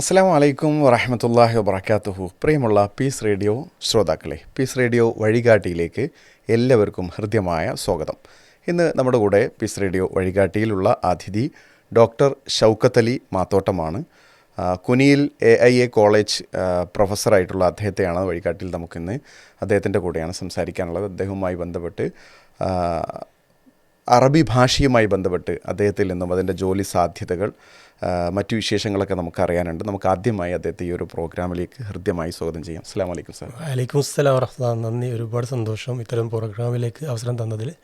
അസ്സാം വലൈക്കും വറഹമത്തല്ലാഹി വബർക്കാത്തുഹു പ്രിയമുള്ള പീസ് റേഡിയോ ശ്രോതാക്കളെ പീസ് റേഡിയോ വഴികാട്ടിയിലേക്ക് എല്ലാവർക്കും ഹൃദ്യമായ സ്വാഗതം. ഇന്ന് നമ്മുടെ കൂടെ പീസ് റേഡിയോ വഴികാട്ടിയിലുള്ള അതിഥി ഡോക്ടർ ഷൗക്കത്ത് അലി മാത്തോട്ടമാണ്. കുനിയിൽ എ ഐ എ കോളേജ് പ്രൊഫസറായിട്ടുള്ള അദ്ദേഹത്തെയാണ് വഴികാട്ടിയിൽ നമുക്കിന്ന് അദ്ദേഹത്തിന്റെ കൂടെയാണ് സംസാരിക്കാനുള്ളത്. അദ്ദേഹവുമായി ബന്ധപ്പെട്ട് അറബി ഭാഷയുമായി ബന്ധപ്പെട്ട് അദ്ദേഹത്തിൽ നിന്നും അതിന്റെ ജോലി സാധ്യതകൾ മറ്റു വിശേഷങ്ങളൊക്കെ നമുക്ക് അറിയാനുണ്ട് നമുക്ക് ആദ്യമായി അദ്ദേഹത്തെ ഈ ഒരു പ്രോഗ്രാമിലേക്ക് ഹൃദ്യമായി സ്വാഗതം ചെയ്യാം. അസ്സാം വലൈക്കും സാർ. വലൈക്കും അസ്സലാം വറഹ്മത്തുള്ളാഹി നന്ദി. ഒരുപാട് സന്തോഷം ഇത്തരം പ്രോഗ്രാമിലേക്ക് അവസരം തന്നതിൽ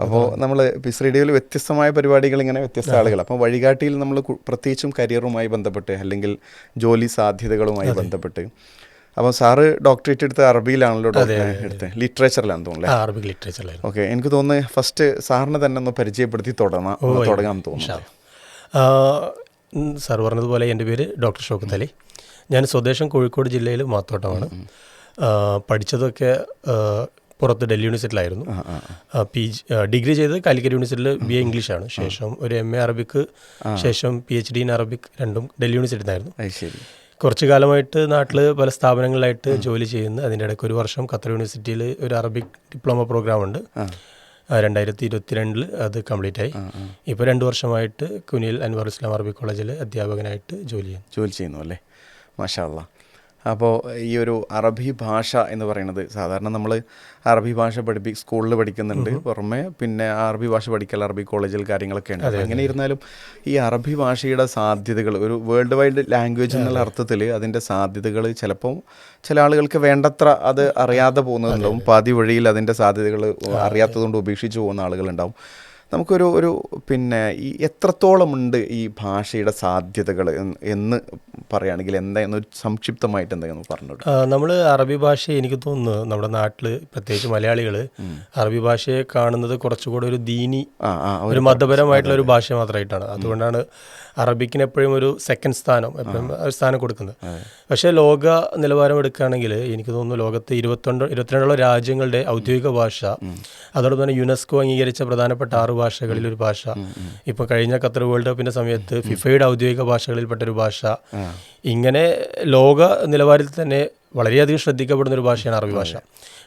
അപ്പോൾ നമ്മൾ പിസ് റേഡിയോയിൽ വ്യത്യസ്തമായ പരിപാടികൾ ഇങ്ങനെ വ്യത്യസ്ത ആളുകൾ അപ്പോൾ വഴികാട്ടിയിൽ നമ്മൾ പ്രത്യേകിച്ചും കരിയറുമായി ബന്ധപ്പെട്ട് അല്ലെങ്കിൽ ജോലി സാധ്യതകളുമായി ബന്ധപ്പെട്ട്. അപ്പോൾ സാറ് ഡോക്ടറേറ്റ് എടുത്ത് അറബിയിലാണല്ലോ എടുത്തത്? ലിറ്ററേച്ചറിലാണെന്ന് തോന്നുന്നു ആ, അറബിക് ലിറ്ററേച്ചറിലായിരുന്നു. ഓക്കെ. എനിക്ക് തോന്നുന്നത് ഫസ്റ്റ് സാറിനെ തന്നെ ഒന്ന് പരിചയപ്പെടുത്തി തുടങ്ങാം. തുടങ്ങാമെന്ന് തോന്നുന്നു. സാർ പറഞ്ഞതുപോലെ എന്റെ പേര് ഡോക്ടർ ഷോക്കത്ത് അലി ഞാൻ സ്വദേശം കോഴിക്കോട് ജില്ലയിൽ മാത്തോട്ടമാണ്. പഠിച്ചതൊക്കെ പുറത്ത് ഡൽഹി യൂണിവേഴ്സിറ്റിയിലായിരുന്നു. പി ജി ഡിഗ്രി ചെയ്തത് കാലിക്കറ്റ് യൂണിവേഴ്സിറ്റിയിൽ ബി എ ഇംഗ്ലീഷാണ്. ശേഷം ഒരു എം എ അറബിക്ക് ശേഷം P H D in Arabic രണ്ടും ഡൽഹി യൂണിവേഴ്സിറ്റിയിലായിരുന്നു. കുറച്ചു കാലമായിട്ട് നാട്ടിൽ പല സ്ഥാപനങ്ങളിലായിട്ട് ജോലി ചെയ്യുന്നു. അതിന്റെ ഇടയ്ക്ക് ഒരു വർഷം ഖത്തർ യൂണിവേഴ്സിറ്റിയിൽ ഒരു അറബിക് ഡിപ്ലോമ പ്രോഗ്രാം ഉണ്ട് രണ്ടായിരത്തി ഇരുപത്തിരണ്ടിൽ അത് കംപ്ലീറ്റ് ആയി. ഇപ്പോൾ രണ്ട് വർഷമായിട്ട് കുനിയിൽ അൻവർ ഇസ്ലാം അറബി കോളേജിൽ അധ്യാപകനായിട്ട് ജോലി ചെയ്യുന്നു. ജോലി ചെയ്യുന്നു അല്ലേ? മാഷാ അപ്പോൾ ഈ ഒരു അറബി ഭാഷ എന്ന് പറയുന്നത് സാധാരണ നമ്മൾ അറബി ഭാഷ പഠിപ്പി സ്കൂളിൽ പഠിക്കുന്നുണ്ട് പുറമെ പിന്നെ അറബി ഭാഷ പഠിക്കൽ അറബി കോളേജിൽ കാര്യങ്ങളൊക്കെ ഉണ്ട്. അങ്ങനെ ഇരുന്നാലും ഈ അറബി ഭാഷയുടെ സാധ്യതകൾ ഒരു വേൾഡ് വൈഡ് ലാംഗ്വേജ് എന്നുള്ള അർത്ഥത്തിൽ അതിന്റെ സാധ്യതകൾ ചിലപ്പം ചില ആളുകൾക്ക് വേണ്ടത്ര അത് അറിയാതെ പോകുന്നതുണ്ടാവും. പാതി വഴിയിൽ അതിന്റെ സാധ്യതകൾ അറിയാത്തതുകൊണ്ട് ഉപേക്ഷിച്ച് പോകുന്ന ആളുകളുണ്ടാവും. നമുക്കൊരു ഒരു പിന്നെ ഈ എത്രത്തോളമുണ്ട് ഈ ഭാഷയുടെ സാധ്യതകൾ എന്ന് പറയുകയാണെങ്കിൽ എന്താ ഒരു സംക്ഷിപ്തമായിട്ട് എന്തെങ്കിലും പറഞ്ഞു നമ്മൾ അറബി ഭാഷ എനിക്ക് തോന്നുന്നു നമ്മുടെ നാട്ടിൽ പ്രത്യേകിച്ച് മലയാളികൾ അറബി ഭാഷയെ കാണുന്നത് കുറച്ചുകൂടെ ഒരു ദീനി ഒരു മതപരമായിട്ടുള്ള ഒരു ഭാഷ മാത്രമായിട്ടാണ്. അതുകൊണ്ടാണ് അറബിക്കിന് എപ്പോഴും ഒരു സെക്കൻഡ് സ്ഥാനം എപ്പോഴും ഒരു സ്ഥാനം കൊടുക്കുന്നത്. പക്ഷേ ലോക നിലവാരം എടുക്കുകയാണെങ്കിൽ എനിക്ക് തോന്നുന്നു ലോകത്ത് ഇരുപത്തൊണ്ട് ഇരുപത്തിരണ്ടോളം രാജ്യങ്ങളുടെ ഔദ്യോഗിക ഭാഷ അതോടൊപ്പം തന്നെ യുനെസ്കോ അംഗീകരിച്ച പ്രധാനപ്പെട്ട ആറ് ഭാഷകളിൽ ഒരു ഭാഷ. ഇപ്പൊ കഴിഞ്ഞ ഖത്തർ വേൾഡ് കപ്പിന്റെ സമയത്ത് ഫിഫയുടെ ഔദ്യോഗിക ഭാഷകളിൽപ്പെട്ട ഒരു ഭാഷ. ഇങ്ങനെ ലോക നിലവാരത്തിൽ തന്നെ വളരെയധികം ശ്രദ്ധിക്കപ്പെടുന്ന ഒരു ഭാഷയാണ് അറബി ഭാഷ.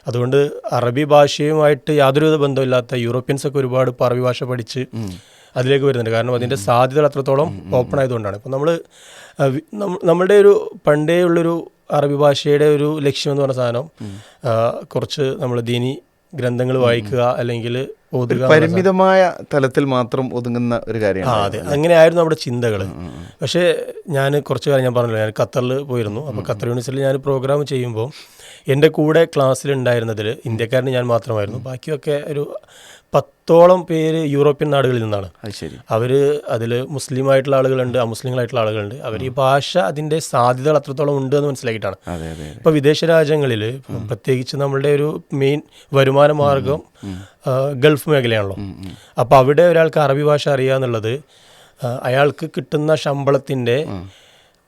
അതുകൊണ്ട് അറബി ഭാഷയുമായിട്ട് യാതൊരുവിധ ബന്ധമില്ലാത്ത യൂറോപ്യൻസ് ഒക്കെ ഒരുപാട് ഇപ്പോൾ അറബി ഭാഷ പഠിച്ച് അതിലേക്ക് വരുന്നുണ്ട്. കാരണം അതിന്റെ സാധ്യതകൾ അത്രത്തോളം ഓപ്പൺ ആയതുകൊണ്ടാണ്. ഇപ്പം നമ്മൾ നമ്മുടെ ഒരു പണ്ടേ ഉള്ളൊരു അറബി ഭാഷയുടെ ഒരു ലക്ഷ്യം എന്ന് പറഞ്ഞ സാധനം കുറച്ച് നമ്മൾ ദീനി ഗ്രന്ഥങ്ങൾ വായിക്കുക അല്ലെങ്കിൽ പരിമിതമായ തലത്തിൽ മാത്രം ഒതുങ്ങുന്ന ഒരു ആ കാര്യമാണ് അതെ. അങ്ങനെയായിരുന്നു നമ്മുടെ ചിന്തകൾ പക്ഷേ ഞാൻ കുറച്ച് കാലം ഞാൻ പറഞ്ഞല്ലോ ഞാൻ ഖത്തറിൽ പോയിരുന്നു. അപ്പോൾ ഖത്തർ യൂണിവേഴ്സിറ്റിയിൽ ഞാൻ പ്രോഗ്രാം ചെയ്യുമ്പോൾ എന്റെ കൂടെ ക്ലാസ്സിലുണ്ടായിരുന്നതിൽ ഇന്ത്യക്കാരന് ഞാൻ മാത്രമായിരുന്നു. ബാക്കിയൊക്കെ ഒരു പത്തോളം പേര് യൂറോപ്യൻ നാടുകളിൽ നിന്നാണ്. അവർ അതിൽ മുസ്ലിമായിട്ടുള്ള ആളുകളുണ്ട് അമുസ്ലിങ്ങളായിട്ടുള്ള ആളുകളുണ്ട്. അവർ ഈ ഭാഷ അതിന്റെ സാധ്യതകൾ അത്രത്തോളം ഉണ്ട് എന്ന് മനസ്സിലാക്കിയിട്ടാണ്. ഇപ്പോൾ വിദേശ രാജ്യങ്ങളിൽ പ്രത്യേകിച്ച് നമ്മളുടെ ഒരു മെയിൻ വരുമാന മാർഗം ഗൾഫ് മേഖലയാണല്ലോ. അപ്പോൾ അവിടെ ഒരാൾക്ക് അറബി ഭാഷ അറിയുക എന്നുള്ളത് അയാൾക്ക് കിട്ടുന്ന ശമ്പളത്തിന്റെ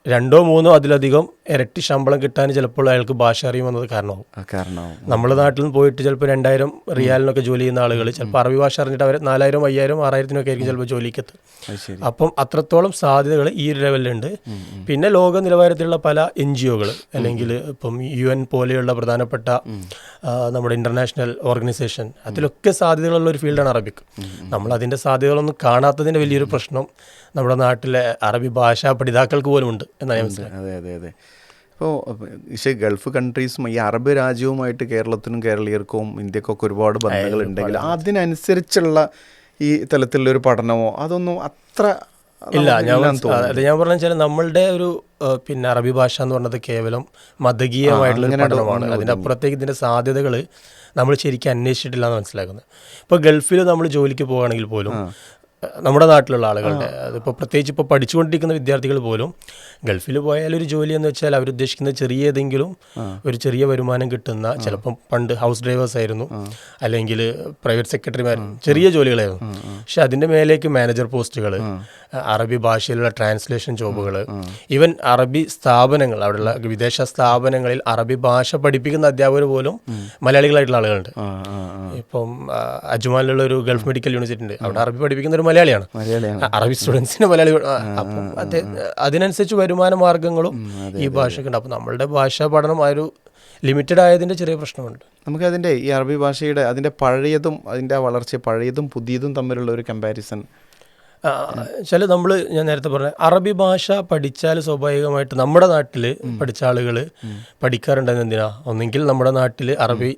രണ്ടോ മൂന്നോ അതിലധികം ഇരട്ടി ശമ്പളം കിട്ടാൻ ചിലപ്പോൾ അയാൾക്ക് ഭാഷ അറിയുമെന്നത് കാരണമാവും. ആ നമ്മുടെ നാട്ടിൽ നിന്ന് പോയിട്ട് ചിലപ്പോൾ രണ്ടായിരം റിയാലിനൊക്കെ ജോലി ചെയ്യുന്ന ആളുകൾ ചിലപ്പോൾ അറബി ഭാഷ അറിഞ്ഞിട്ട് അവർ നാലായിരം അയ്യായിരം ആറായിരത്തിനൊക്കെ ആയിരിക്കും ചിലപ്പോൾ ജോലിക്ക് എത്തുക അത് ശരി. അപ്പം അത്രത്തോളം സാധ്യതകൾ ഈ ഒരു ലെവലിലുണ്ട്. പിന്നെ ലോക നിലവാരത്തിലുള്ള പല എൻ ജി ഒകൾ അല്ലെങ്കിൽ ഇപ്പം യു എൻ പോലെയുള്ള പ്രധാനപ്പെട്ട നമ്മുടെ ഇന്റർനാഷണൽ ഓർഗനൈസേഷൻ അതിലൊക്കെ സാധ്യതകളുള്ള ഒരു ഫീൽഡാണ് അറബിക്. നമ്മൾ അതിന്റെ സാധ്യതകളൊന്നും കാണാത്തതിന്റെ വലിയൊരു പ്രശ്നം നമ്മുടെ നാട്ടിലെ അറബി ഭാഷാ പഠിതാക്കൾക്ക് പോലും ഉണ്ട് എന്നാണ് ഞാൻ മനസ്സിലാക്കുന്നത്. അതെ അതെ അതെ. ഇപ്പോൾ പക്ഷേ ഗൾഫ് കൺട്രീസും ഈ അറബ് രാജ്യവുമായിട്ട് കേരളത്തിനും കേരളീയർക്കും ഇന്ത്യക്കൊക്കെ ഒരുപാട് ബന്ധങ്ങൾ ഉണ്ടെങ്കിൽ അതിനനുസരിച്ചുള്ള ഈ തലത്തിലുള്ള ഒരു പഠനമോ അതൊന്നും അത്ര ഇല്ല ഞാൻ അത് ഞാൻ പറഞ്ഞ വെച്ചാൽ നമ്മളുടെ ഒരു പിന്നെ അറബി ഭാഷ എന്ന് പറഞ്ഞത് കേവലം മതകീയമായിട്ടുള്ള പഠനമാണ്. അതിന്റെ അപ്പുറത്തേക്ക് ഇതിന്റെ സാധ്യതകൾ നമ്മൾ ശരിക്കും അന്വേഷിച്ചിട്ടില്ല എന്ന് മനസ്സിലാക്കുന്നത്. ഇപ്പോൾ ഗൾഫിൽ നമ്മൾ ജോലിക്ക് പോകുകയാണെങ്കിൽ പോലും നമ്മുടെ നാട്ടിലുള്ള ആളുകളുടെ അതിപ്പോൾ പ്രത്യേകിച്ച് ഇപ്പോൾ പഠിച്ചുകൊണ്ടിരിക്കുന്ന വിദ്യാർത്ഥികൾ പോലും ഗൾഫിൽ പോയാൽ ഒരു ജോലി എന്ന് വെച്ചാൽ അവരുദ്ദേശിക്കുന്ന ചെറിയ ഏതെങ്കിലും ഒരു ചെറിയ വരുമാനം കിട്ടുന്ന ചിലപ്പം പണ്ട് ഹൗസ് ഡ്രൈവേഴ്സ് ആയിരുന്നു അല്ലെങ്കിൽ പ്രൈവറ്റ് സെക്രട്ടറിമാർ ചെറിയ ജോലികളായിരുന്നു. പക്ഷെ അതിന്റെ മേലേക്ക് മാനേജർ പോസ്റ്റുകൾ അറബി ഭാഷയിലുള്ള ട്രാൻസ്ലേഷൻ ജോബുകൾ ഈവൻ അറബി സ്ഥാപനങ്ങൾ അവിടെയുള്ള വിദേശ സ്ഥാപനങ്ങളിൽ അറബി ഭാഷ പഠിപ്പിക്കുന്ന അധ്യാപകർ പോലും മലയാളികളായിട്ടുള്ള ആളുകളുണ്ട്. ഇപ്പം അജ്മാലിലുള്ള അജ്മാനിലുള്ള ഒരു ഗൾഫ് മെഡിക്കൽ യൂണിവേഴ്സിറ്റി ഉണ്ട്. അവിടെ അറബി പഠിപ്പിക്കുന്ന ഒരു മലയാളിയാണ്. അറബി സ്റ്റുഡൻസിന് മലയാളി. അപ്പം അതിനനുസരിച്ച് വരുമാന മാർഗങ്ങളും ഈ ഭാഷയ്ക്കുണ്ട്. അപ്പം നമ്മളുടെ ഭാഷാ പഠനം ആ ഒരു ലിമിറ്റഡ് ആയതിന്റെ ചെറിയ പ്രശ്നമുണ്ട്. നമുക്ക് നമുക്കതിന്റെ ഈ അറബി ഭാഷയുടെ അതിന്റെ പഴയതും അതിന്റെ വളർച്ച പഴയതും പുതിയതും തമ്മിലുള്ള ഒരു കമ്പാരിസൺ ചില നമ്മൾ ഞാൻ നേരത്തെ പറഞ്ഞ അറബി ഭാഷ പഠിച്ചാൽ സ്വാഭാവികമായിട്ട് നമ്മുടെ നാട്ടിൽ പഠിച്ച ആളുകൾ പഠിക്കാറുണ്ടെന്ന് എന്തിനാ? ഒന്നെങ്കിൽ നമ്മുടെ നാട്ടിൽ അറബി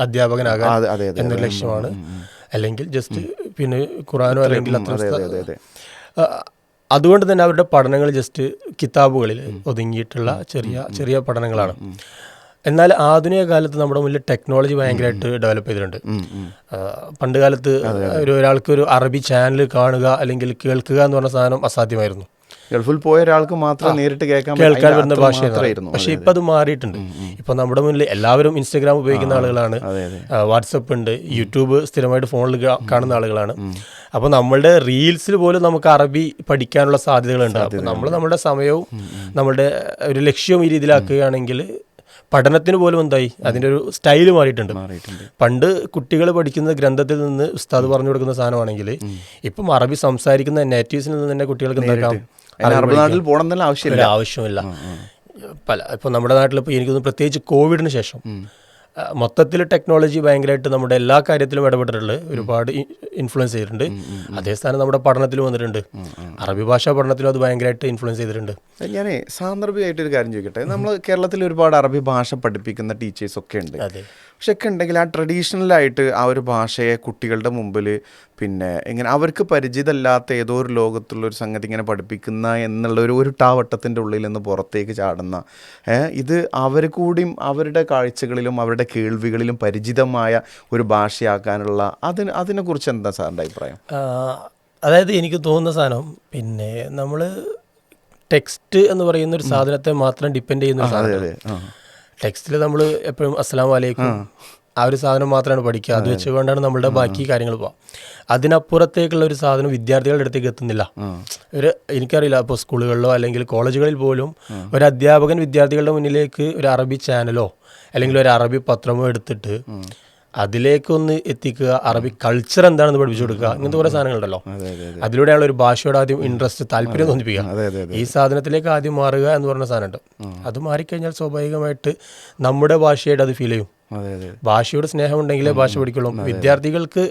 അധ്യാപകനാകാൻ എന്നൊരു ലക്ഷ്യമാണ്. അല്ലെങ്കിൽ ജസ്റ്റ് പിന്നെ ഖുറാനോ അല്ലെങ്കിൽ അത്ര അതെ അതെ അതെ അതുകൊണ്ട് തന്നെ അവരുടെ പഠനങ്ങൾ ജസ്റ്റ് കിതാബുകളിൽ ഒതുങ്ങിയിട്ടുള്ള ചെറിയ ചെറിയ പഠനങ്ങളാണ്. എന്നാൽ ആധുനിക കാലത്ത് നമ്മുടെ മുന്നിൽ ടെക്നോളജി ഭയങ്കരമായിട്ട് ഡെവലപ്പ് ചെയ്തിട്ടുണ്ട്. പണ്ട് കാലത്ത് ഒരു ഒരാൾക്ക് ഒരു അറബി ചാനൽ കാണുക അല്ലെങ്കിൽ കേൾക്കുക എന്ന് പറഞ്ഞ സാധനം അസാധ്യമായിരുന്നു. ഗൾഫിൽ പോയ ഒരാൾക്ക് മാത്രം നേരിട്ട് കേൾക്കാൻ കേൾക്കാൻ പറ്റുന്ന ഭാഷയായിരുന്നു പക്ഷെ ഇപ്പം അത്. മാറിയിട്ടുണ്ട്. ഇപ്പം നമ്മുടെ മുന്നിൽ എല്ലാവരും ഇൻസ്റ്റാഗ്രാം ഉപയോഗിക്കുന്ന ആളുകളാണ്. വാട്സപ്പ് ഉണ്ട് യൂട്യൂബ് സ്ഥിരമായിട്ട് ഫോണിൽ കാണുന്ന ആളുകളാണ്. അപ്പോൾ നമ്മളുടെ റീൽസിൽ പോലും നമുക്ക് അറബി പഠിക്കാനുള്ള സാധ്യതകളുണ്ട്. അപ്പോൾ നമ്മൾ നമ്മുടെ സമയവും നമ്മുടെ ഒരു ലക്ഷ്യവും ഈ രീതിയിലാക്കുകയാണെങ്കിൽ പഠനത്തിന് പോലും എന്തായി? അതിന്റെ ഒരു സ്റ്റൈൽ മാറിയിട്ടുണ്ട്. പണ്ട് കുട്ടികൾ പഠിക്കുന്ന ഗ്രന്ഥത്തിൽ നിന്ന് ഉസ്താദ് പറഞ്ഞു കൊടുക്കുന്ന സാധനമാണെങ്കിൽ ഇപ്പം അറബി സംസാരിക്കുന്ന നേറ്റീവ്സിൽ നിന്ന് തന്നെ കുട്ടികൾക്ക് എന്താക്കാം? അറബ് നാട്ടിൽ പോകണം എന്നുള്ള ആവശ്യമില്ല. ആവശ്യമില്ല. പല ഇപ്പോൾ നമ്മുടെ നാട്ടിൽ ഇപ്പോൾ എനിക്ക് തോന്നുന്നു പ്രത്യേകിച്ച് കോവിഡിന് ശേഷം മൊത്തത്തിൽ ടെക്നോളജി ഭയങ്കരമായിട്ട് നമ്മുടെ എല്ലാ കാര്യത്തിലും ഇടപെട്ടിട്ടുണ്ട് ഒരുപാട് ഇൻഫ്ലുവൻസ് ചെയ്തിട്ടുണ്ട്. അതേ സ്ഥാനം നമ്മുടെ പഠനത്തിലും വന്നിട്ടുണ്ട്. അറബി ഭാഷാ പഠനത്തിലും അത് ഭയങ്കരമായിട്ട് ഇൻഫ്ലുവൻസ് ചെയ്തിട്ടുണ്ട്. ഞാൻ സാന്ദർഭികമായിട്ടൊരു കാര്യം ചോദിക്കട്ടെ? നമ്മൾ കേരളത്തിൽ ഒരുപാട് അറബി ഭാഷ പഠിപ്പിക്കുന്ന ടീച്ചേഴ്സ് ഒക്കെ ഉണ്ട്. അതെ. പക്ഷെ ഒക്കെ ഉണ്ടെങ്കിൽ ആ ട്രഡീഷണലായിട്ട് ആ ഒരു ഭാഷയെ കുട്ടികളുടെ മുമ്പിൽ പിന്നെ ഇങ്ങനെ അവർക്ക് പരിചിതമല്ലാത്ത ഏതോ ഒരു ലോകത്തുള്ള ഒരു സംഗതി ഇങ്ങനെ പഠിപ്പിക്കുന്ന എന്നുള്ള ഒരു ഒരു ടാവട്ടത്തിന്റെ ഉള്ളിൽ നിന്ന് പുറത്തേക്ക് ചാടുന്ന ഇത് അവർ കൂടിയും അവരുടെ കാഴ്ചകളിലും അവരുടെ കേൾവികളിലും പരിചിതമായ ഒരു ഭാഷയാക്കാനുള്ള അതിന് അതിനെക്കുറിച്ച് എന്താ സാറിന്റെ അഭിപ്രായം? അതായത് എനിക്ക് തോന്നുന്ന സാധനം പിന്നെ നമ്മൾ ടെക്സ്റ്റ് എന്ന് പറയുന്ന ഒരു സാധനത്തെ മാത്രം ഡിപ്പെൻഡ് ചെയ്യുന്ന ഒരു സാധനം ടെക്സ്റ്റിൽ നമ്മൾ എപ്പോഴും അസ്സലാം വലൈക്കും ആ ഒരു സാധനം മാത്രമാണ് പഠിക്കുക. അത് വെച്ചുകൊണ്ടാണ് നമ്മളുടെ ബാക്കി കാര്യങ്ങൾ പോവാം. അതിനപ്പുറത്തേക്കുള്ള ഒരു സാധനം വിദ്യാർത്ഥികളുടെ അടുത്തേക്ക് എത്തുന്നില്ല. ഒരു എനിക്കറിയില്ല ഇപ്പോൾ സ്കൂളുകളിലോ അല്ലെങ്കിൽ കോളേജുകളിൽ പോലും ഒരു അധ്യാപകൻ വിദ്യാർത്ഥികളുടെ മുന്നിലേക്ക് ഒരു അറബി ചാനലോ അല്ലെങ്കിൽ ഒരു അറബി പത്രമോ എടുത്തിട്ട് അതിലേക്കൊന്ന് എത്തിക്കുക അറബി കൾച്ചർ എന്താണെന്ന് പഠിപ്പിച്ചു കൊടുക്കുക ഇങ്ങനത്തെ കുറേ സാധനങ്ങളുണ്ടല്ലോ. അതെ അതെ അതെ. അതിലൂടെയാണ് ഒരു ഭാഷയോട് ആദ്യം ഇൻട്രസ്റ്റ് താല്പര്യം തോന്നിപ്പിക്കുക. ഈ സാധനത്തിലേക്ക് ആദ്യം മാറുക എന്ന് പറഞ്ഞ സാധനമുണ്ട്. അത് മാറിക്കഴിഞ്ഞാൽ സ്വാഭാവികമായിട്ട് നമ്മുടെ ഭാഷയായിട്ട് അത് ഫീൽ ചെയ്യും. ഭാഷയോട് സ്നേഹമുണ്ടെങ്കിലേ ഭാഷ പഠിക്കുള്ളൂ. വിദ്യാർത്ഥികൾക്ക്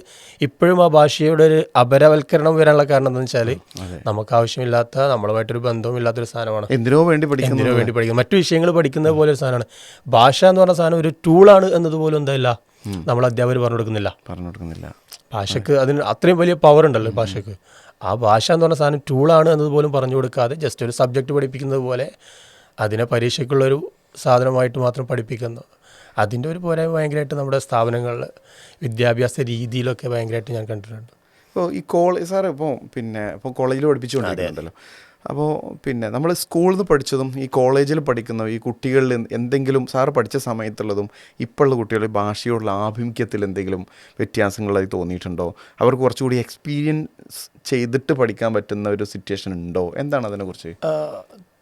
ഇപ്പോഴും ആ ഭാഷയുടെ ഒരു അപരവൽക്കരണം വരാനുള്ള കാരണം എന്താണെന്ന് വെച്ചാൽ നമുക്ക് ആവശ്യമില്ലാത്ത നമ്മളുമായിട്ടൊരു ബന്ധവും ഇല്ലാത്തൊരു സാധനമാണ്. എന്തിനോ വേണ്ടി പഠിക്കുന്നു എന്തിനോ വേണ്ടി പഠിക്കുന്നത്. മറ്റു വിഷയങ്ങൾ പഠിക്കുന്നത് പോലെ ഒരു സാധനമാണ്. ഭാഷ എന്ന് പറഞ്ഞ സാധനം ഒരു ടൂളാണ് എന്നതുപോലും എന്തായില്ല. നമ്മൾ അധ്യാപകർ പറഞ്ഞു കൊടുക്കുന്നില്ല പറഞ്ഞു കൊടുക്കുന്നില്ല ഭാഷയ്ക്ക് അതിന് അത്രയും വലിയ പവർ ഉണ്ടല്ലോ ഭാഷയ്ക്ക് ആ ഭാഷ എന്ന് പറഞ്ഞ സാധനം ടൂളാണ് എന്നതുപോലും പറഞ്ഞു കൊടുക്കാതെ ജസ്റ്റ് ഒരു സബ്ജക്റ്റ് പഠിപ്പിക്കുന്നത് പോലെ അതിനെ പരീക്ഷയ്ക്കുള്ളൊരു സാധനമായിട്ട് മാത്രം പഠിപ്പിക്കുന്നു. അതിന്റെ ഒരു പോരായ്മ ഭയങ്കരമായിട്ട് നമ്മുടെ സ്ഥാപനങ്ങളിൽ വിദ്യാഭ്യാസ രീതിയിലൊക്കെ ഭയങ്കരമായിട്ട് ഞാൻ കണ്ടിട്ടുണ്ട്. ഇപ്പോൾ ഈ കോളേജ് സാർ ഇപ്പോൾ പിന്നെ ഇപ്പോൾ കോളേജിൽ പഠിപ്പിച്ചുകൊണ്ടിരിക്കുന്നുണ്ടല്ലോ. അപ്പോൾ പിന്നെ നമ്മൾ സ്കൂളിൽ നിന്ന് പഠിച്ചതും ഈ കോളേജിൽ പഠിക്കുന്ന ഈ കുട്ടികളിൽ എന്തെങ്കിലും സാറ് പഠിച്ച സമയത്തുള്ളതും ഇപ്പോഴുള്ള കുട്ടികളുടെ ഭാഷയോടുള്ള ആഭിമുഖ്യത്തിൽ എന്തെങ്കിലും വ്യത്യാസങ്ങളായി തോന്നിയിട്ടുണ്ടോ? അവർക്ക് കുറച്ചുകൂടി എക്സ്പീരിയൻസ് ചെയ്തിട്ട് പഠിക്കാൻ പറ്റുന്ന ഒരു സിറ്റുവേഷൻ ഉണ്ടോ? എന്താണ് അതിനെക്കുറിച്ച്?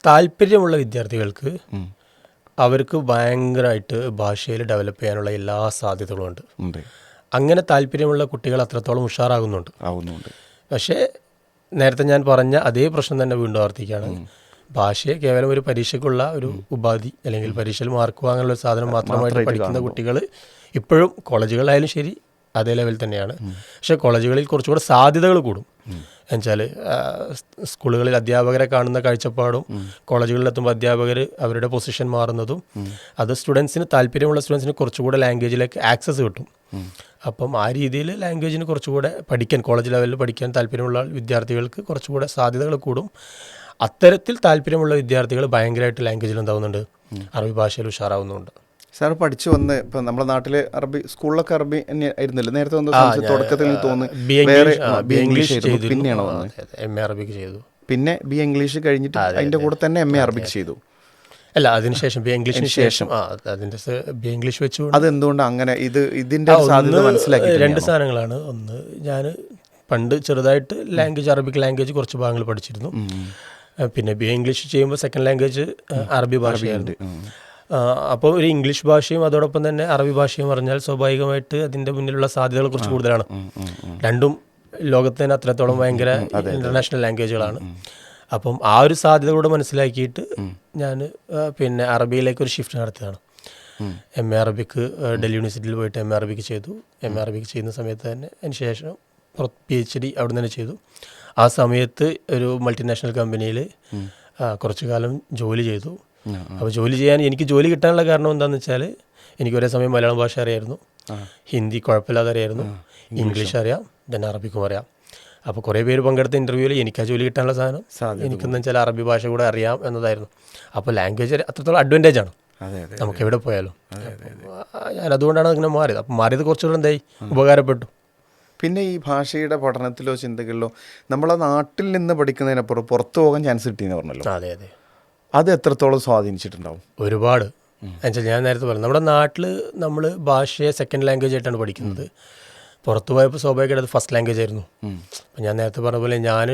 താല്പര്യമുള്ള വിദ്യാർത്ഥികൾക്ക് അവർക്ക് ഭയങ്കരമായിട്ട് ഭാഷയിൽ ഡെവലപ്പ് ചെയ്യാനുള്ള എല്ലാ സാധ്യതകളും ഉണ്ട്. ഉണ്ട്. അങ്ങനെ താല്പര്യമുള്ള കുട്ടികൾ അത്രത്തോളം ഉഷാറാകുന്നുണ്ട്. ആവുന്നുണ്ട്. പക്ഷേ നേരത്തെ ഞാൻ പറഞ്ഞ അതേ പ്രശ്നം തന്നെ വീണ്ടും ആവർത്തിക്കുകയാണ്. ഭാഷയെ കേവലം ഒരു പരീക്ഷയ്ക്കുള്ള ഒരു ഉപാധി അല്ലെങ്കിൽ പരീക്ഷയിൽ മാർക്ക് വാങ്ങാനുള്ള സാധനം മാത്രമായിട്ട് പഠിക്കുന്ന കുട്ടികൾ ഇപ്പോഴും കോളേജുകളായാലും ശരി അതേ ലെവൽ തന്നെയാണ്. പക്ഷേ കോളേജുകളിൽ കുറച്ചുകൂടെ സാധ്യതകൾ കൂടും. എന്നുവെച്ചാൽ സ്കൂളുകളിൽ അധ്യാപകരെ കാണുന്ന കാഴ്ചപ്പാടും കോളേജുകളിലെത്തുമ്പോൾ അധ്യാപകർ അവരുടെ പൊസിഷൻ മാറുന്നതും അത് സ്റ്റുഡൻസിന് താല്പര്യമുള്ള സ്റ്റുഡൻസിന് കുറച്ചുകൂടെ ലാംഗ്വേജിലേക്ക് ആക്സസ് കിട്ടും. അപ്പം ആ രീതിയിൽ ലാംഗ്വേജിന് കുറച്ചുകൂടെ പഠിക്കാൻ കോളേജ് ലെവലിൽ പഠിക്കാൻ താല്പര്യമുള്ള വിദ്യാർത്ഥികൾക്ക് കുറച്ചുകൂടെ സാധ്യതകൾ കൂടും. അത്തരത്തിൽ താല്പര്യമുള്ള വിദ്യാർത്ഥികൾ ഭയങ്കരമായിട്ട് ലാംഗ്വേജിൽ എന്താവുന്നുണ്ട് അറബി ഭാഷയിൽ ഉഷാറാവുന്നുണ്ട്. സാർ പഠിച്ചു വന്ന് ഇപ്പൊ നമ്മുടെ നാട്ടിലെ അറബി സ്കൂളിലൊക്കെ അറബി തന്നെ ആയിരുന്നില്ല? നേരത്തെ വന്ന തുടക്കത്തിൽ തോന്നുന്നു ബി വേറെ ഇംഗ്ലീഷ് ബി പിന്നെയാണോ. എം എ അറബിക്ക് ചെയ്തു. പിന്നെ ബി ഇംഗ്ലീഷ് കഴിഞ്ഞിട്ട് അതിന്റെ കൂടെ തന്നെ എം എ അറബിക് ചെയ്തു. അല്ല അതിനുശേഷം ബി ഇംഗ്ലീഷിന് ശേഷം. അതിന്റെ ബി ഇംഗ്ലീഷ് വെച്ചു അത് എന്തുകൊണ്ട് അങ്ങനെ ഇത് ഇതിന്റെ സാധ്യത മനസ്സിലാക്കി രണ്ട് സാധനങ്ങളാണ്. ഒന്ന് ഞാൻ പണ്ട് ചെറുതായിട്ട് ലാംഗ്വേജ് അറബിക് ലാംഗ്വേജ് കുറച്ച് ഭാഗങ്ങൾ പഠിച്ചിരുന്നു. പിന്നെ ബി ഇംഗ്ലീഷ് ചെയ്യുമ്പോൾ സെക്കൻഡ് ലാംഗ്വേജ് അറബി ഭാഷയായിരുന്നു. അപ്പോൾ ഒരു ഇംഗ്ലീഷ് ഭാഷയും അതോടൊപ്പം തന്നെ അറബി ഭാഷയും പറഞ്ഞാൽ സ്വാഭാവികമായിട്ട് അതിന്റെ മുന്നിലുള്ള സാധ്യതകളെ കുറച്ച് കൂടുതലാണ്. രണ്ടും ലോകത്തിന് അത്രത്തോളം ഭയങ്കര ഇന്റർനാഷണൽ ലാംഗ്വേജുകളാണ് അപ്പം ആ ഒരു സാധ്യത കൂടെ മനസ്സിലാക്കിയിട്ട് ഞാൻ പിന്നെ അറബിയിലേക്ക് ഒരു ഷിഫ്റ്റ് നടത്തിയതാണ്. എം എ അറബിക്ക് ഡൽഹി യൂണിവേഴ്സിറ്റിയിൽ പോയിട്ട് എം എ അറബിക്ക് ചെയ്തു. എം എ അറബിക്ക് ചെയ്യുന്ന സമയത്ത് തന്നെ അതിന് ശേഷം പി എച്ച് ഡി അവിടെ തന്നെ ചെയ്തു. ആ സമയത്ത് ഒരു മൾട്ടിനാഷണൽ കമ്പനിയിൽ കുറച്ചു കാലം ജോലി ചെയ്തു. അപ്പോൾ ജോലി ചെയ്യാൻ എനിക്ക് ജോലി കിട്ടാനുള്ള കാരണം എന്താണെന്ന് വെച്ചാൽ എനിക്ക് ഒരേ സമയം മലയാളം ഭാഷ അറിയായിരുന്നു. ഹിന്ദി കുഴപ്പമില്ലാതെ അറിയായിരുന്നു. ഇംഗ്ലീഷ് അറിയാം ദെൻ അറബിക്കും അറിയാം. അപ്പോൾ കുറേ പേര് പങ്കെടുത്ത ഇന്റർവ്യൂവിൽ എനിക്ക് ആ ജോലി കിട്ടാനുള്ള സാധനം. എനിക്കെന്ന് വെച്ചാൽ അറബി ഭാഷ കൂടെ അറിയാം എന്നതായിരുന്നു. അപ്പോൾ ലാംഗ്വേജ് അത്രത്തോളം അഡ്വാന്റേജ് ആണ്. നമുക്ക് എവിടെ പോയാലും. ഞാൻ അതുകൊണ്ടാണ് അങ്ങനെ മാറിയത്. അപ്പം മാറിയത് കുറച്ചുകൂടെ എന്തായി? ഉപകാരപ്പെട്ടു. പിന്നെ ഈ ഭാഷയുടെ പഠനത്തിലോ ചിന്തകളിലോ നമ്മളെ നാട്ടിൽ നിന്ന് പഠിക്കുന്നതിനപ്പുറം പുറത്തു പോകാൻ ചാൻസ് കിട്ടിയെന്ന് പറഞ്ഞല്ലോ. അതെ അതെ. അത് എത്രത്തോളം സ്വാധീനിച്ചിട്ടുണ്ടാവും? ഒരുപാട്. എന്നുവെച്ചാൽ ഞാൻ നേരത്തെ പറഞ്ഞു നമ്മുടെ നാട്ടിൽ നമ്മൾ ഭാഷയെ സെക്കൻഡ് ലാംഗ്വേജ് ആയിട്ടാണ് പഠിക്കുന്നത്. പുറത്ത് പോയപ്പോൾ സ്വാഭാവികമായിട്ട് അത് ഫസ്റ്റ് ലാംഗ്വേജ് ആയിരുന്നു. അപ്പം ഞാൻ നേരത്തെ പറഞ്ഞ പോലെ ഞാൻ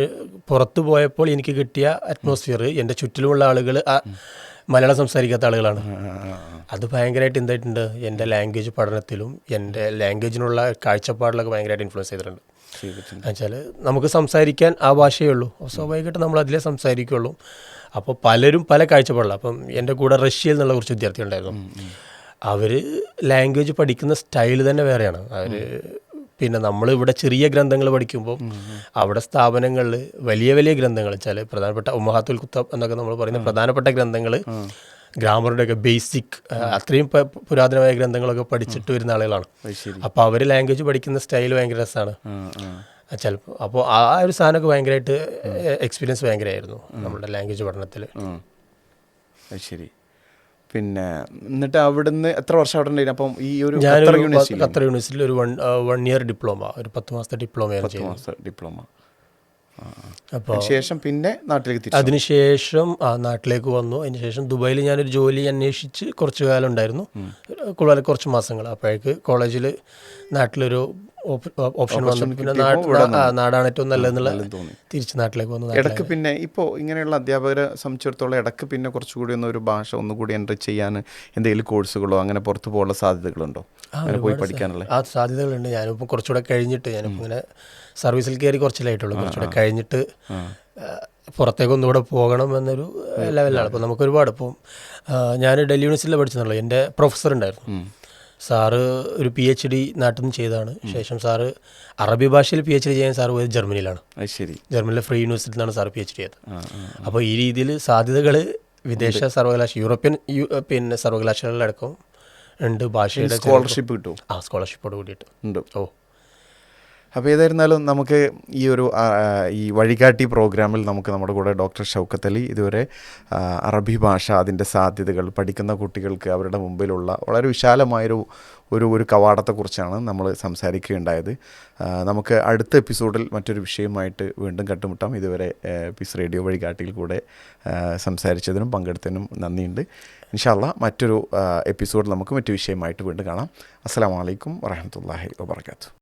പുറത്ത് പോയപ്പോൾ എനിക്ക് കിട്ടിയ അറ്റ്മോസ്ഫിയർ എന്റെ ചുറ്റിലുമുള്ള ആളുകൾ മലയാളം സംസാരിക്കാത്ത ആളുകളാണ്. അത് ഭയങ്കരമായിട്ട് എന്തായിട്ടുണ്ട്? എന്റെ ലാംഗ്വേജ് പഠനത്തിലും എന്റെ ലാംഗ്വേജിനുള്ള കാഴ്ചപ്പാടിലൊക്കെ ഭയങ്കരമായിട്ട് ഇൻഫ്ലുവൻസ് ചെയ്തിട്ടുണ്ട്. എന്നുവെച്ചാൽ നമുക്ക് സംസാരിക്കാൻ ആ ഭാഷയേ ഉള്ളൂ. സ്വാഭാവികമായിട്ട് നമ്മൾ അതിലേ സംസാരിക്കുള്ളൂ. അപ്പോൾ പലരും പല കാഴ്ചപ്പാടില്ല അപ്പം എന്റെ കൂടെ റഷ്യയിൽ നിന്നുള്ള കുറച്ച് വിദ്യാർത്ഥികളുണ്ടായിരുന്നു അവർ ലാംഗ്വേജ് പഠിക്കുന്ന സ്റ്റൈൽ തന്നെ വേറെയാണ്. അവർ പിന്നെ നമ്മൾ ഇവിടെ ചെറിയ ഗ്രന്ഥങ്ങൾ പഠിക്കുമ്പോൾ അവിടെ സ്ഥാപനങ്ങളിൽ വലിയ വലിയ ഗ്രന്ഥങ്ങൾ വെച്ചാൽ പ്രധാനപ്പെട്ട ഉമ്മഹാത്തുൽ കുത്തബ് എന്നൊക്കെ നമ്മൾ പറയുന്ന പ്രധാനപ്പെട്ട ഗ്രന്ഥങ്ങൾ ഗ്രാമറുടെ ഒക്കെ ബേസിക് അത്രയും പുരാതനമായ ഗ്രന്ഥങ്ങളൊക്കെ പഠിച്ചിട്ട് വരുന്ന ആളുകളാണ്. അപ്പോൾ അവർ ലാംഗ്വേജ് പഠിക്കുന്ന സ്റ്റൈൽ ഭയങ്കര രസമാണ്. ചിലപ്പോൾ അപ്പോൾ ആ ഒരു സാധനമൊക്കെ ഭയങ്കരമായിട്ട് എക്സ്പീരിയൻസ് ഭയങ്കരമായിരുന്നു നമ്മുടെ ലാംഗ്വേജ് പഠനത്തിൽ ശരി. പിന്നെ എന്നിട്ട് അവിടുന്ന് എത്ര വർഷം അവിടെ ഉണ്ടായിരുന്നു? അപ്പം ഈ ഒരു ഖത്തർ യൂണിവേഴ്സിറ്റി ഖത്തർ യൂണിവേഴ്സിറ്റിയിൽ ഒരു വൺ വൺ ഇയർ ഡിപ്ലോമ ഒരു പത്ത് മാസത്തെ ഡിപ്ലോമ ഡിപ്ലോമ അപ്പോൾ ശേഷം പിന്നെ നാട്ടിലേക്ക് അതിനുശേഷം ആ നാട്ടിലേക്ക് വന്നു. അതിനുശേഷം ദുബായിൽ ഞാനൊരു ജോലി അന്വേഷിച്ച് കുറച്ച് കാലം ഉണ്ടായിരുന്നു. കൂടുതൽ കുറച്ച് മാസങ്ങൾ അപ്പോഴേക്ക് കോളേജിൽ നാട്ടിലൊരു ഓപ്ഷൻ നാടാണ് ഏറ്റവും നല്ലതെന്നുള്ള തോന്നി. തിരിച്ച് നാട്ടിലേക്ക് വന്നു ഇടയ്ക്ക് പിന്നെ ഇപ്പോൾ ഇങ്ങനെയുള്ള അധ്യാപകരെ സംബന്ധിച്ചിടത്തോളം ഇടയ്ക്ക് പിന്നെ കുറച്ചുകൂടി ഒന്ന് ഒരു ഭാഷ ഒന്നുകൂടി എന്റർ ചെയ്യാൻ എന്തെങ്കിലും കോഴ്സുകളോ അങ്ങനെ പുറത്തു പോകാനുള്ള സാധ്യതകളുണ്ടോ? അങ്ങനെ പോയി പഠിക്കാനുള്ള ആ സാധ്യതകളുണ്ട്. ഞാനിപ്പോൾ കുറച്ചുകൂടെ കഴിഞ്ഞിട്ട് ഞാനിപ്പോൾ ഇങ്ങനെ സർവീസിൽ കയറി കുറച്ചിലായിട്ടുള്ളൂ കുറച്ചുകൂടെ കഴിഞ്ഞിട്ട് പുറത്തേക്ക് ഒന്നുകൂടെ പോകണം എന്നൊരു ലെവലാണ് അപ്പോൾ നമുക്ക് ഒരുപാട് ഇപ്പം ഞാൻ ഡൽഹി യൂണിവേഴ്സിറ്റിയിൽ പഠിച്ചെന്നുള്ളൂ എന്റെ പ്രൊഫസർ ഉണ്ടായിരുന്നു സാറ് ഒരു പി എച്ച് ഡി നാട്ടിൽ നിന്ന് ചെയ്തതാണ്. ശേഷം സാറ് അറബി ഭാഷയിൽ പി എച്ച് ഡി ചെയ്യാൻ സാറ് പോയത് ജർമ്മനിയിലാണ്. ശരി. ജർമ്മനിലെ ഫ്രീ യൂണിവേഴ്സിറ്റിയിൽ നിന്നാണ് സാർ പി എച്ച് ഡി ചെയ്തത്. അപ്പോൾ ഈ രീതിയിൽ സാധ്യതകൾ വിദേശ സർവകലാശാല യൂറോപ്യൻ പിന്നെ സർവകലാശാലകളടക്കം ഉണ്ട് ഭാഷയുടെ സ്കോളർഷിപ്പ് കിട്ടും ആ സ്കോളർഷിപ്പോട് കൂടിയിട്ട്. ഉണ്ട്. ഓ. അപ്പോൾ ഏതായിരുന്നാലും നമുക്ക് ഈ ഒരു ഈ വഴികാട്ടി പ്രോഗ്രാമിൽ നമുക്ക് നമ്മുടെ കൂടെ ഡോക്ടർ ഷൗക്കത്ത് അലി ഇതുവരെ അറബി ഭാഷ അതിന്റെ സാധ്യതകൾ പഠിക്കുന്ന കുട്ടികൾക്ക് അവരുടെ മുമ്പിലുള്ള വളരെ വിശാലമായൊരു ഒരു ഒരു കവാടത്തെക്കുറിച്ചാണ് നമ്മൾ സംസാരിക്കുകയുണ്ടായത്. നമുക്ക് അടുത്ത എപ്പിസോഡിൽ മറ്റൊരു വിഷയമായിട്ട് വീണ്ടും കണ്ടുമുട്ടാം. ഇതുവരെ പീസ് റേഡിയോ വഴികാട്ടിയിൽ കൂടെ സംസാരിച്ചതിനും പങ്കെടുത്തതിനും നന്ദിയുണ്ട്. ഇൻഷാല്ല മറ്റൊരു എപ്പിസോഡ് നമുക്ക് മറ്റു വിഷയമായിട്ട് വീണ്ടും കാണാം. അസ്സാം വലൈക്കും വറഹമത്തല്ലാഹി വാബർക്കാത്തു